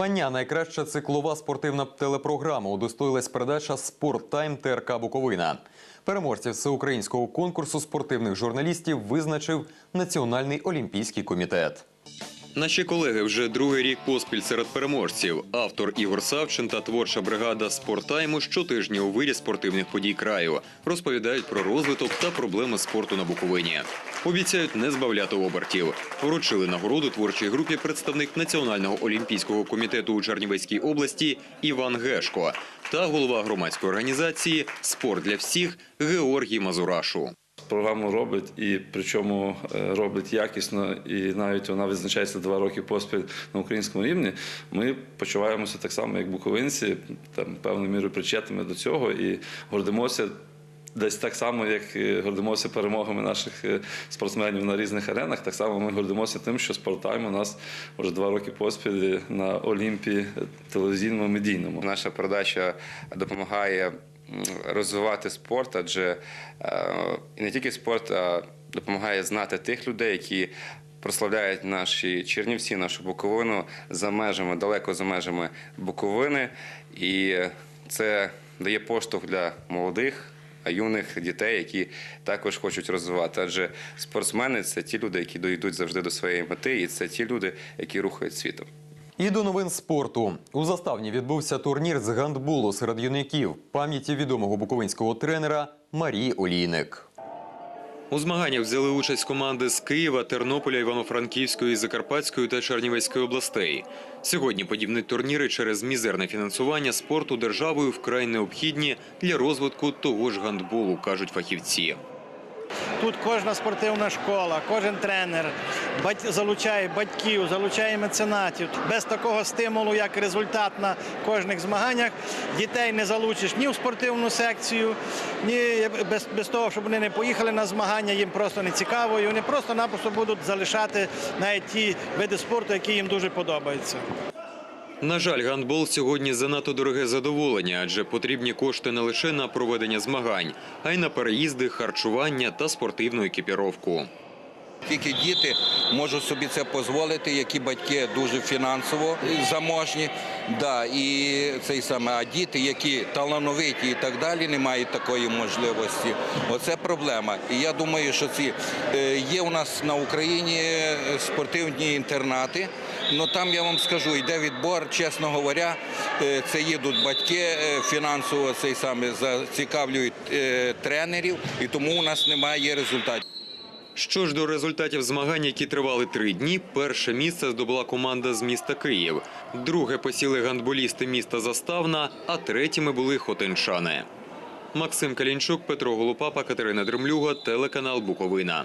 Звання найкраща циклова спортивна телепрограма удостоїлась передача Спорт Тайм ТРК Буковина. Переможців всеукраїнського конкурсу спортивних журналістів визначив Національний олімпійський комітет. Наші колеги вже другий рік поспіль серед переможців. Автор Ігор Савчин та творча бригада «Спорттайму» щотижня у вирі спортивних подій краю розповідають про розвиток та проблеми спорту на Буковині. Обіцяють не збавляти обертів. Вручили нагороду творчій групі представник Національного олімпійського комітету у Чернівецькій області Іван Гешко та голова громадської організації Спорт для всіх Георгій Мазурашу. Програму робить і причому е, робить якісно, і навіть вона відзначається два роки поспіль на українському рівні. Ми почуваємося так само, як буковинці, там певною мірою причетними до цього і гордимося. Десь так само, як гордимося перемогами наших е, спортсменів на різних аренах, так само ми гордимося тим, що спорттайм у нас вже два роки поспіль на Олімпії телевізійному медійному. Наша передача допомагає розвивати спорт, адже е, і не тільки спорт, а допомагає знати тих людей, які прославляють наші Чернівці, нашу Буковину за межами, далеко за межами Буковини. І це дає поштовх для молодих. а юних дітей, які також хочуть розвивати, адже спортсмени це ті люди, які дійдуть завжди до своєї мети, і це ті люди, які рухають світом. І до новин спорту. У заставні відбувся турнір з гандболу серед юнаків пам'яті відомого буковинського тренера Марії Олійник. У змаганнях взяли участь команди з Києва, Тернополя, Івано-Франківської, Закарпатської та Чернівецької областей. Сьогодні подібні турніри через мізерне фінансування спорту державою вкрай необхідні для розвитку того ж гандболу, кажуть фахівці. Тут кожна спортивна школа, кожен тренер залучає батьків, залучає меценатів. Без такого стимулу, як результат на кожних змаганнях, дітей не залучиш ні в спортивну секцію, ні без, без того, щоб вони не поїхали на змагання, їм просто не цікаво, і вони просто-напросто будуть залишати навіть ті види спорту, які їм дуже подобаються. На жаль, гандбол сьогодні занадто дороге задоволення, адже потрібні кошти не лише на проведення змагань, а й на переїзди, харчування та спортивну екіпіровку. Тільки діти можуть собі це дозволити, які батьки дуже фінансово заможні. Да, і цей саме, а діти, які талановиті і так далі, не мають такої можливості. Оце проблема. І я думаю, що ці е, є у нас на Україні е, спортивні інтернати. Ну там я вам скажу, йде відбор, чесно говоря, е, це їдуть батьки фінансово цей саме зацікавлюють тренерів, і тому у нас немає результатів. Що ж до результатів змагань, які тривали три дні, перше місце здобула команда з міста Київ. Друге посіли гандболісти міста Заставна, а третіми були хотинчани. Максим Калінчук, Петро Голупапа, Катерина Дремлюга, телеканал Буковина.